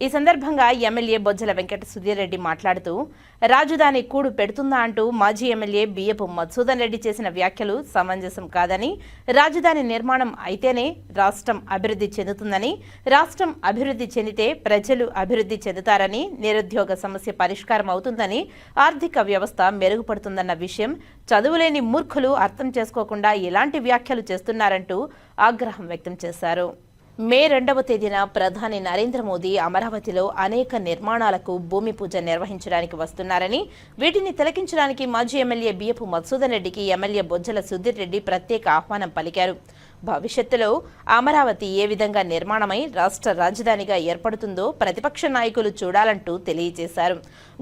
ఈ సందర్భంగా ఎమ్మెల్యే బొజ్జల వెంకట సుధీర్ రెడ్డి మాట్లాడుతూ రాజధాని కూడు పెడుతుందా అంటూ మాజీ ఎమ్మెల్యే బియ్యపు మధుసూదన్ రెడ్డి చేసిన వ్యాఖ్యలు సమంజసం కాదని రాజధాని నిర్మాణం అయితేనే రాష్ట్రం అభివృద్ధి చెందుతుందని రాష్ట్రం అభివృద్ధి చెందితే ప్రజలు అభివృద్ధి చెందుతారని నిరుద్యోగ సమస్య పరిష్కారం అవుతుందని ఆర్థిక వ్యవస్థ మెరుగుపడుతుందన్న విషయం చదువులేని మూర్ఖులు అర్థం చేసుకోకుండా ఎలాంటి వ్యాఖ్యలు చేస్తున్నారంటూ ఆగ్రహం వ్యక్తం చేశారు. మే రెండవ తేదీన ప్రధాని నరేంద్ర మోదీ అమరావతిలో అనేక నిర్మాణాలకు భూమి పూజ నిర్వహించడానికి వస్తున్నారని వీటిని తిలకించడానికి మాజీ ఎమ్మెల్యే బియ్యపు మధుసూదన్ రెడ్డికి ఎమ్మెల్యే బొజ్జల సుధీర్ రెడ్డి ప్రత్యేక ఆహ్వానం పలికారు. భవిష్యత్తులో అమరావతి ఏ విధంగా నిర్మాణమై రాష్ట్ర రాజధానిగా ఏర్పడుతుందో ప్రతిపక్ష నాయకులు చూడాలంటూ తెలియజేశారు.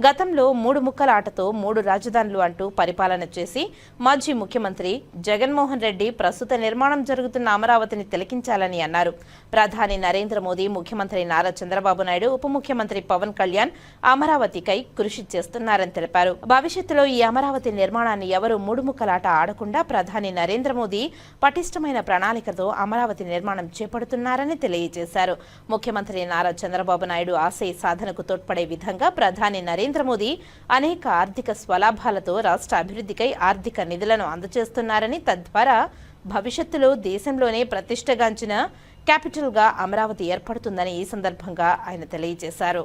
గతంలో మూడు ముక్కల ఆటతో మూడు రాజధానులు అంటూ పరిపాలన చేసి మాజీ ముఖ్యమంత్రి జగన్మోహన్ రెడ్డి ప్రస్తుత నిర్మాణం జరుగుతున్న అమరావతిని తిలకించాలని అన్నారు. ప్రధాని నరేంద్ర మోదీ ముఖ్యమంత్రి నారా చంద్రబాబు నాయుడు ఉప ముఖ్యమంత్రి పవన్ కళ్యాణ్ అమరావతికై కృషి చేస్తున్నారని తెలిపారు. భవిష్యత్తులో ఈ అమరావతి నిర్మాణాన్ని ఎవరు మూడు ముక్కలాట ఆడకుండా ప్రధాని నరేంద్ర మోదీ పటిష్టమైన ప్రణాళికతో అమరావతి నిర్మాణం చేపడుతున్నారని తెలియజేశారు. ముఖ్యమంత్రి నారా చంద్రబాబు నాయుడు ఆశయ సాధనకు తోడ్పడే విధంగా ప్రధాని నరేంద్ర మోదీ అనేక ఆర్థిక స్వలాభాలతో రాష్ట్ర అభివృద్ధికై ఆర్థిక నిధులను అందజేస్తున్నారని తద్వారా భవిష్యత్తులో దేశంలోనే ప్రతిష్టగాంచిన క్యాపిటల్గా అమరావతి ఏర్పడుతుందని ఈ సందర్భంగా ఆయన తెలియజేశారు.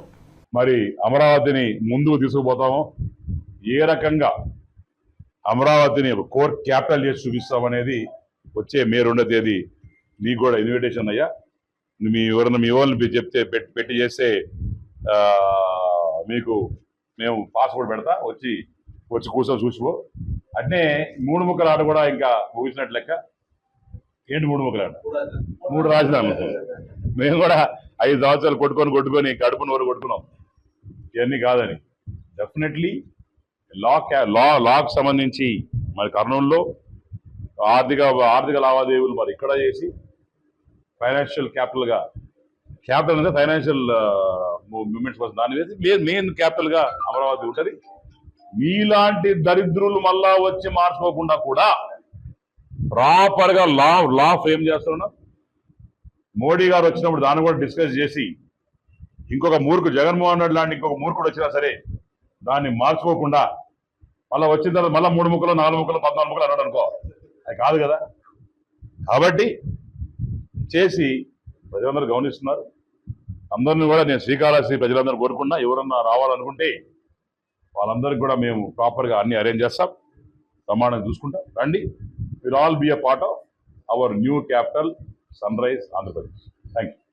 మరి అమరావతిని ముందుకు తీసుకుపోతాము. ఏ రకంగా అమరావతిని కోర్ క్యాపిటల్ చేసి చూపిస్తామనేది వచ్చే మే రెండో తేదీ నీకు కూడా ఇన్విటేషన్ అయ్యా. మీ ఎవరైనా మీ వాళ్ళని చెప్తే పెట్టి పెట్టి చేస్తే మీకు మేము పాస్పోర్ట్ పెడతా వచ్చి వచ్చి కూర్చొని చూసుకో అంటే మూడు ముక్కల ఆట కూడా ఇంకా ముగిసినట్టు లెక్క. ఏంటి మూడు ముక్కల ఆట? మూడు రాజధానులు. మేము కూడా ఐదు సంవత్సరాలు కొట్టుకొని కొట్టుకొని కడుపున వరకు కొట్టుకున్నాం. ఇవన్నీ కాదని. డెఫినెట్లీ లా లా లాకు సంబంధించి మరి కర్నూలులో ఆర్థిక ఆర్థిక లావాదేవీలు మరి ఇక్కడ చేసి ఫైనాన్షియల్ క్యాపిటల్గా క్యాపిటల్ అంటే ఫైనాన్షియల్ మూమెంట్స్ కోసం దాన్ని వేసి మెయిన్ క్యాపిటల్గా అమరావతి ఉంటుంది. మీలాంటి దరిద్రులు మళ్ళా వచ్చి మార్చుకోకుండా కూడా ప్రాపర్గా లా లా ఫ్రేమ్ చేస్తున్నాం. మోడీ గారు వచ్చినప్పుడు దాన్ని కూడా డిస్కస్ చేసి ఇంకొక మూర్ఖు జగన్మోహన్ రెడ్డి లాంటి ఇంకొక మూర్ఖుడు వచ్చినా సరే దాన్ని మార్చుకోకుండా మళ్ళీ వచ్చిన తర్వాత మళ్ళీ మూడు ముక్కలు నాలుగు ముక్కలు పద్నాలుగు ముక్కలు అన్నాడు అనుకో. అది కాదు కదా. కాబట్టి చేసి ప్రజలందరూ గమనిస్తున్నారు. అందరిని కూడా నేను శ్రీకాళహస్తి ప్రజలందరూ కోరుకున్నా ఎవరన్నా రావాలనుకుంటే వాళ్ళందరికీ కూడా మేము ప్రాపర్గా అన్ని అరేంజ్ చేస్తాం. ప్రమాణం చూసుకుంటాం. రండి. Will all be a part of our new capital sunrise Andhra Pradesh thank you